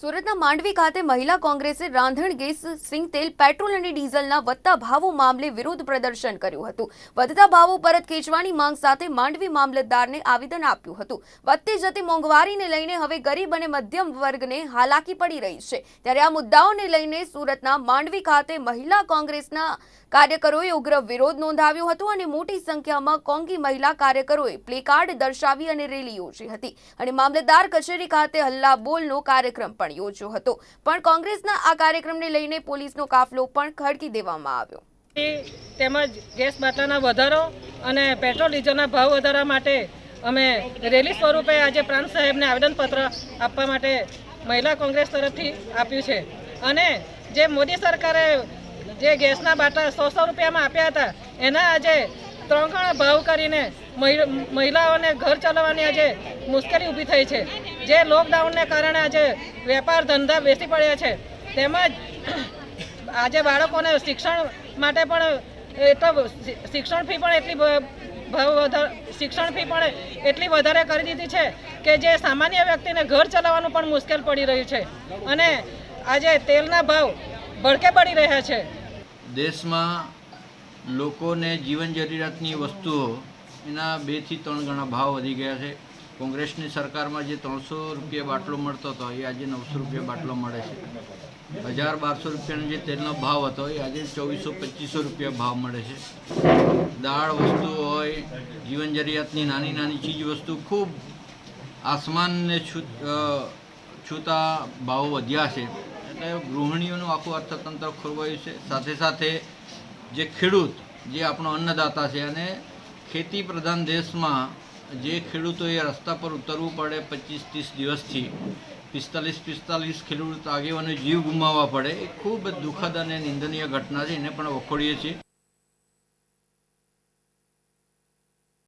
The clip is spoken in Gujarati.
સુરતના માંડવી ખાતે મહિલા કોંગ્રેસે રાંધણ ગેસ, સિંગ તેલ, પેટ્રોલ અને ડીઝલના વધતા ભાવો મામલે વિરોધ પ્રદર્શન કર્યું હતું. વધતા ભાવો પરત ખેંચવાની માંગ સાથે માંડવી મામલતદારને આવેદન આપ્યું હતું. વધતી જતી મોંઘવારીને લઈને હવે ગરીબ અને મધ્યમ વર્ગને હાલાકી પડી રહી છે. ત્યારે આ મુદ્દાઓને લઈને સુરતના માંડવી ખાતે મહિલા કોંગ્રેસના કાર્યકરોએ ઉગ્ર વિરોધ નોંધાવ્યો હતો અને મોટી સંખ્યામાં કોંગી મહિલા કાર્યકરોએ પ્લેકાર્ડ દર્શાવી અને રેલી યોજી હતી. અને મામલતદાર કચેરી ખાતે હલ્લા બોલનો કાર્યક્રમ પણ યોજ્યો હતો. પણ કોંગ્રેસના આ કાર્યક્રમને લઈને પોલીસનો કાફલો પણ ખડકી દેવામાં આવ્યો. તેમજ ગેસ બાટલાના વધારો અને પેટ્રોલ, ડીઝલના ભાવ વધારા માટે અમે રેલી સ્વરૂપે આજે પ્રાંત સાહેબને આવેદનપત્ર આપવા માટે મહિલા કોંગ્રેસ તરફથી આપ્યું છે. અને જે મોદી સરકારે જે ગેસના બાટલા સો સો રૂપિયામાં આપ્યા હતા, એના આજે ત્રણ ભાવ કરીને મહિ- મહિલાઓને ઘર ચલાવવાની આજે મુશ્કેલી ઊભી થઈ છે. જે લોકડાઉનને કારણે આજે વેપાર ધંધા બેસી પડ્યા છે. તેમજ આજે બાળકોને શિક્ષણ માટે પણ એટલો શિક્ષણ ફી પણ એટલી ભાવ વધારે, શિક્ષણ ફી પણ એટલી વધારે કરી દીધી છે કે જે સામાન્ય વ્યક્તિને ઘર ચલાવવાનું પણ મુશ્કેલ પડી રહ્યું છે. અને આજે તેલના ભાવ ભડકે પડી રહ્યા છે. દેશમાં લોકોને જીવન જરૂરિયાતની વસ્તુઓ, એના બેથી ત્રણ ગણા ભાવ વધી ગયા છે. કોંગ્રેસની સરકારમાં જે ત્રણસો રૂપિયા બાટલો મળતો હતો, એ આજે નવસો રૂપિયા બાટલો મળે છે. હજાર બારસો રૂપિયાનો જે તેલનો ભાવ હતો, એ આજે ચોવીસો પચીસો રૂપિયા ભાવ મળે છે. દાળ વસ્તુઓ હોય, જીવન જરૂરિયાતની નાની નાની ચીજ વસ્તુ, ખૂબ આસમાનને છૂતા ભાવો વધ્યા છે. એટલે ગૃહિણીઓનું આખું અર્થતંત્ર ખોરવાયું છે. સાથે સાથે જે ખેડૂત, જે આપણો અન્નદાતા છે અને ખેતી પ્રધાન દેશમાં જે ખેડૂતોએ રસ્તા પર ઉતરવું પડે પચીસ ત્રીસ દિવસથી, પિસ્તાલીસ પિસ્તાલીસ ખેડૂત આગેવાનો જીવ ગુમાવવા પડે, એ ખૂબ દુઃખદ અને નિંદનીય ઘટના છે, એને પણ વખોડીએ છીએ.